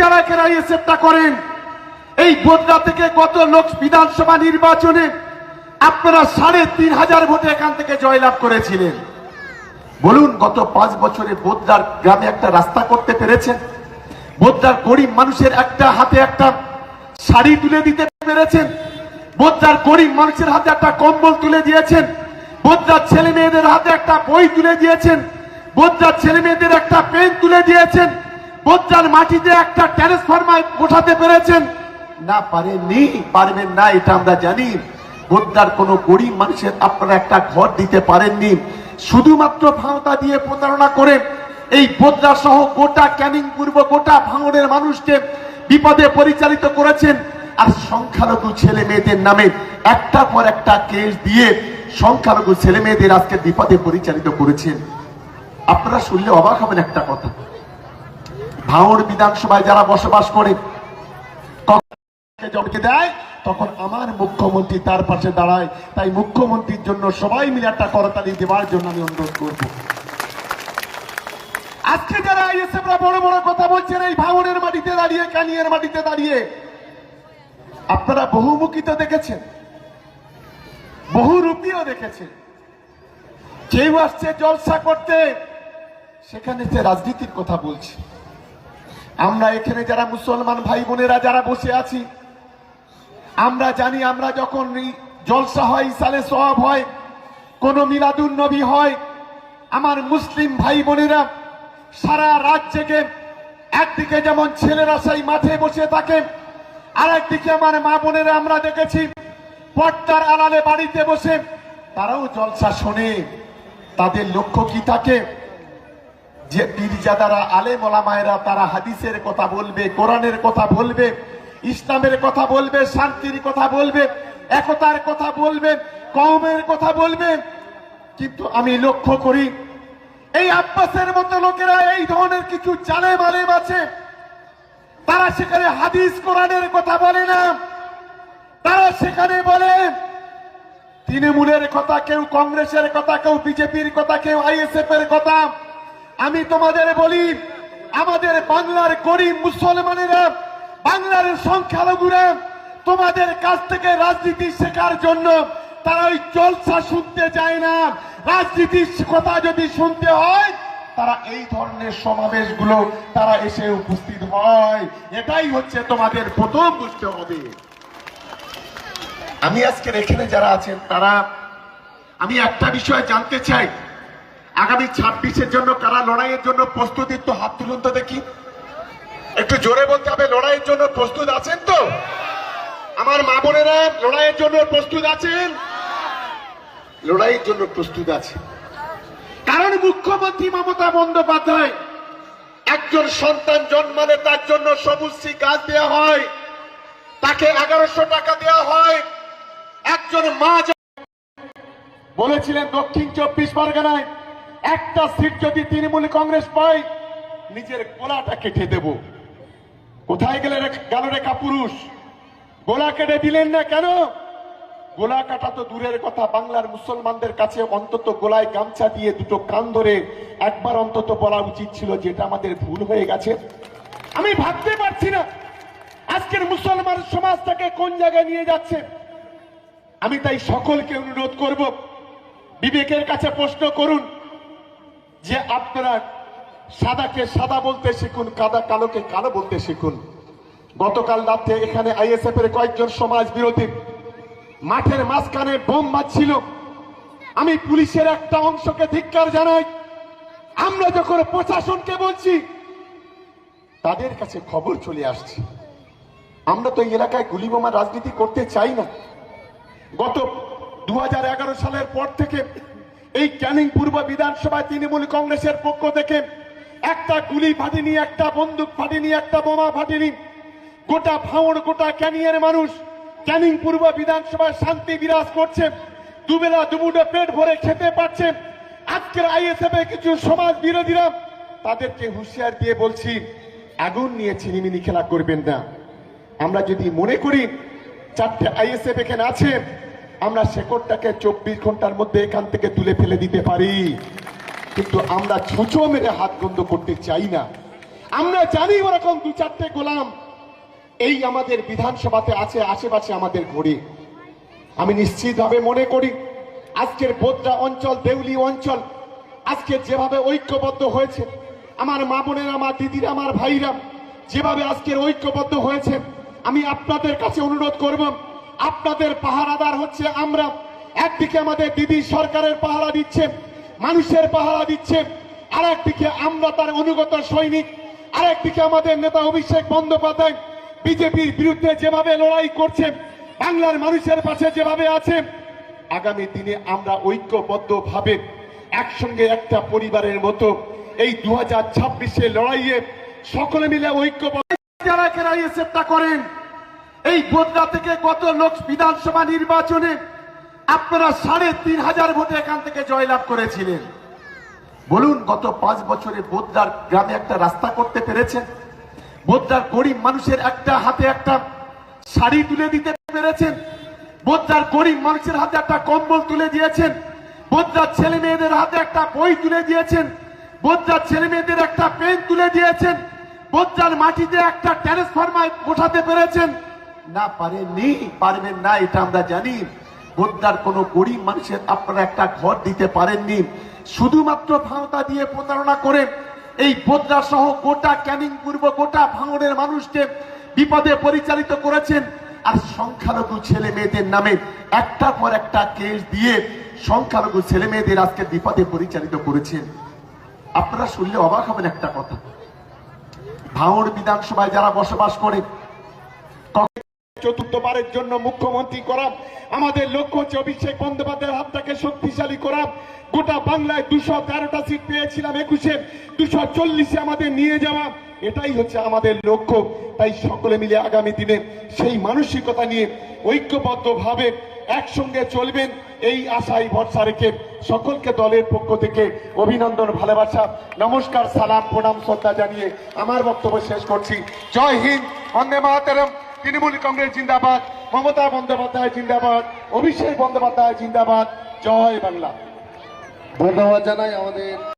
যারা কেন আইএসএফটা করেন, এই বোদরা থেকে গত লোক বিধানসভা নির্বাচনে আপনারা সাড়ে তিন হাজার ভোটে এখান থেকে জয়লাভ করেছিলেন। বলুন, গত পাঁচ বছরে বোদ্দার গ্রামে একটা রাস্তা করতে পেরেছেন? বোদ্দার গরিব মানুষের একটা হাতে একটা শাড়ি তুলে দিতে পেরেছেন? বোদ্দার গরিব মানুষের হাতে একটা কম্বল তুলে দিয়েছেন? বোদ্দার ছেলে মেয়েদের হাতে একটা বই তুলে দিয়েছেন? বোদ্দার ছেলে মেয়েদের একটা পেন তুলে দিয়েছেন? বোদ্দার মাটিতে একটা ট্রান্সফরমার বসাতে পেরেছেন। না পারেননি, পারবেন না, এটা আমরা জানি। বোদ্দার কোন গরিব মানুষের আপনারা একটা ঘর দিতে পারেননি। শুধুমাত্র ভাওতা দিয়ে প্রতারণা করে এই বোদ্দা সহ গোটা ক্যানিং পূর্ব গোটা ভাঙনের মানুষকে বিপদে পরিচালিত করেছেন। আর সংখ্যালঘু ছেলে মেয়েদের নামে একটা পর একটা কেস দিয়ে সংখ্যালঘু ছেলে মেয়েদের আজকে বিপদে পরিচালিত করেছেন। আপনারা শুনলে অবাক হবেন একটা কথা। ভাঙড় বিধানসভায় যারা বসবাস করে জনকে দেয়, তখন আমার মুখ্যমন্ত্রী তার পাশে দাঁড়ায়। তাই মুখ্যমন্ত্রীর জন্য সবাই মিলে একটা করতালি দেওয়ার জন্য আমি অনুরোধ করব। আজকে যারা আইএসএফরা বড় বড় কথা বলছেন, এই ভাঙনের মাটিতে দাঁড়িয়ে, কানিয়ার মাটিতে দাঁড়িয়ে, আপনারা বহুমুখী তো দেখেছেন। বহু রূপীও দেখেছেন। কেউ আসছে জলসা করতে, সেখানে সে রাজনীতির কথা বলছে। আমরা এখানে যারা মুসলমান ভাই বোনেরা যারা বসে আছি, আমরা জানি আমরা যখন জলসা হয়, সালে সওয়াব হয়, কোন মিলাদুন নবী হয়, আমার মুসলিম ভাই বোনেরা সারা রাত জেগে একদিকে যেমন ছেলেরা সেই মাঠে বসে থাকে আর একদিকে আমার মা বোনেরা আমরা দেখেছি পর্দার আড়ালে বাড়িতে বসে, তারাও জলসা শোনে। তাদের লক্ষ্য কি থাকে? যে পীরজাদারা, আলেম ওলামায়েরা তারা হাদিসের কথা বলবে, কোরআনের কথা বলবে, ইসলামের কথা বলবে, শান্তির কথা বলবে, একতার কথা বলবে কমের কথা বলবে। কিন্তু আমি লক্ষ্য করি, এই আব্বাসের মতো লোকেরা এই ধরনের কিছু জালেম আলেম আছে, তারা সেখানে হাদিস, কোরআনের কথা বলে না। তারা সেখানে বলে, তৃণমূলের কথা কেউ কংগ্রেসের কথা, কেউ বিজেপির কথা, কেউ আইএসএফ এর কথা আমি তোমাদের বলি, আমাদের বাংলার গরিব মুসলমানেরা, বাংলার সংখ্যালঘুরা, তোমাদের কাছ থেকে রাজনীতি শেখার জন্য তারা ওই জলসা শুনতে চায় না। রাজনীতির কথা যদি শুনতে হয়, তারা এই ধরনের সমাবেশগুলো তারা এসে উপস্থিত হয়। এটাই হচ্ছে তোমাদের প্রথম বুঝতে হবে আমি আজকের এখানে যারা আছেন, তারা, আমি একটা বিষয় জানতে চাই। আগামী ছাব্বিশের জন্য কারা লড়াইয়ের জন্য প্রস্তুতি তো হাত তুলুন তো দেখি। একটু জোরে বলতে হবে, লড়াইয়ের জন্য প্রস্তুত আছেন তো? আমার মা বোনেরা, লড়াইয়ের জন্য প্রস্তুত আছেন? লড়াইয়ের জন্য প্রস্তুত আছে কারণ মুখ্যমন্ত্রী মমতা বন্দ্যোপাধ্যায় একজন সন্তান জন্মালে তার জন্য সবুজশ্রী গাছ দেওয়া হয়, তাকে এগারোশো টাকা দেওয়া হয়। একজন মা বলেছিলেন দক্ষিণ চব্বিশ পরগনায় একটা সিট যদি তৃণমূল কংগ্রেস পায়, নিজের গোলাটা কেটে দেব। কোথায় গেলে গেল রে কাপুরুষ? গোলা কেটে দিলেন না কেন? গোলা কাটা তো দূরের কথা, বাংলার মুসলমানদের কাছে অন্তত গোলায় গামছা দিয়ে দুটো কান ধরে একবার অন্তত বলা উচিত ছিল যেটা আমাদের ভুল হয়ে গেছে। আমি ভাবতে পারছি না আজকের মুসলমান সমাজটাকে কোন জায়গায় নিয়ে যাচ্ছে। আমি তাই সকলকে অনুরোধ করব, বিবেকের কাছে প্রশ্ন করুন। যে আপনারা সাদাকে সাদা বলতে শিখুন, কাদা কালোকে কালো বলতে শিখুন। গতকাল রাতে এখানে আইএসএফ এর কয়েকজন সমাজ বিরোধী মাঠের মাঝখানে বোম মারছিল। আমি পুলিশের একটা অংশকে ধিক্কার জানাই। আমরা যখন প্রশাসনকে বলছি, তাদের কাছে খবর চলে আসছে। আমরা তো এই এলাকায় গুলি বোমা রাজনীতি করতে চাই না। গত দু হাজার এগারো সালের পর থেকে এই ক্যানিং পূর্ব বিধানসভায় তৃণমূল কংগ্রেসের পক্ষ থেকে একটা গুলি ফাটেনি একটা বন্দুক ফাটেনি একটা বোমা ফাটেনি গোটা ভাঙড়, গোটা ক্যানিংয়ের মানুষ ক্যানিং পূর্ব বিধানসভায় শান্তি বিরাজ করছে। দুবেলা দুমুঠো পেট ভরে খেতে পারছে। আজকের আইএসএফ এর কিছু সমাজ বিরোধীরা তাদেরকে হুঁশিয়ার দিয়ে বলছি, আগুন নিয়ে ছিনিমিনি খেলা করবেন না। আমরা যদি মনে করি চারটে আইএসএফ এখানে আছে আমরা শেকড়টাকে চব্বিশ ঘণ্টার মধ্যে এখান থেকে তুলে ফেলে দিতে পারি। কিন্তু আমরা ছুঁচো মেরে হাত বন্ধ করতে চাই না। আমরা জানি ওরকম দু চারটে গোলাম। এই আমাদের বিধানসভাতে আছে, আশেপাশে আমাদের ঘুরে আমি নিশ্চিতভাবে মনে করি, আজকের বোদ্রা অঞ্চল, দেউলি অঞ্চল, আজকে যেভাবে ঐক্যবদ্ধ হয়েছে, আমার মা বোনেরা, আমার দিদিরা, আমার ভাইরা, যেভাবে আজকের ঐক্যবদ্ধ হয়েছে, আমি আপনাদের কাছে অনুরোধ করব আপনাদের পাহারাদার হচ্ছে আমরা। একদিকে আমাদের দিদি সরকারের পাহারা দিচ্ছে, মানুষের পাহারা দিচ্ছে। আর একদিকে আমরা তার অনুগত সৈনিক আর একদিকে আমাদের নেতা অভিষেক বন্দ্যোপাধ্যায় বিজেপির বিরুদ্ধে যেভাবে লড়াই করছে, বাংলার মানুষের পাশে যেভাবে আছে, আগামী দিনে আমরা ঐক্যবদ্ধ ভাবে একসঙ্গে একটা পরিবারের মতো এই দু হাজার ছাব্বিশে লড়াইয়ে সকলে মিলে ঐক্যবদ্ধ যারা কেরা এসেপটা করেন এই বোদরা থেকে গত লোক বিধানসভা নির্বাচনে আপনারা সাড়ে তিন হাজার ভোটে এখান থেকে জয়লাভ করেছিলেন। বলুন, গত পাঁচ বছরে বোদ্রার গ্রামে একটা রাস্তা করতে পেরেছেন? বোদ্রার গরিব মানুষের একটা হাতে একটা শাড়ি তুলে দিতে পেরেছেন? বোদ্রার গরিব মানুষের হাতে একটা কম্বল তুলে দিয়েছেন? বোদ্রার ছেলে মেয়েদের হাতে একটা বই তুলে দিয়েছেন? বোদ্রার ছেলে মেয়েদের একটা পেন তুলে দিয়েছেন? বোদ্রার মাটিতে একটা ট্রান্সফরমার বসাতে পেরেছেন? না পারেননি, পারবেন না, এটা আমরা জানি। বোদ্দার কোনো গরিব মানুষের আপনারা একটা ঘর দিতে পারেননি। শুধুমাত্র ভাওতা দিয়ে প্রতারণা করে এই বোদ্রা সহ গোটা ক্যানিং পূর্ব গোটা ভাঙনের মানুষকে বিপদে পরিচালিত করেছেন। আর সংখ্যালঘু ছেলে মেয়েদের নামে একটার পর একটা কেস দিয়ে সংখ্যালঘু ছেলে মেয়েদের আজকে বিপদে পরিচালিত করেছেন। আপনারা শুনলে অবাক হবেন একটা কথা। ভাঙড় বিধানসভায় যারা বসবাস করে চতুর্থবারের জন্য মুখ্যমন্ত্রী করা আমাদের লক্ষ্য হচ্ছে অভিষেক বন্দ্যোপাধ্যায়ের হাতটাকে শক্তিশালী করা গোটা বাংলায় দুশো তেরোটা সিট পেয়েছিলাম একুশে, দুশো চল্লিশে আমাদের নিয়ে যাওয়া। এটাই হচ্ছে আমাদের লক্ষ্য। তাই সকলে মিলে আগামী দিনে সেই মানসিকতা নিয়ে ঐক্যবদ্ধ ভাবে একসঙ্গে চলবেন, এই আশাই ভরসা রেখে সকলকে দলের পক্ষ থেকে অভিনন্দন, ভালোবাসা, নমস্কার, সালাম, প্রণাম, শ্রদ্ধা জানিয়ে আমার বক্তব্য শেষ করছি। জয় হিন্দ, বন্দে মাতারম। তৃণমূল কংগ্রেস জিন্দাবাদ মমতা বন্দ্যোপাধ্যায় জিন্দাবাদ অভিষেক বন্দ্যোপাধ্যায় জিন্দাবাদ। জয় বাংলা। ধন্যবাদ জানাই আমাদের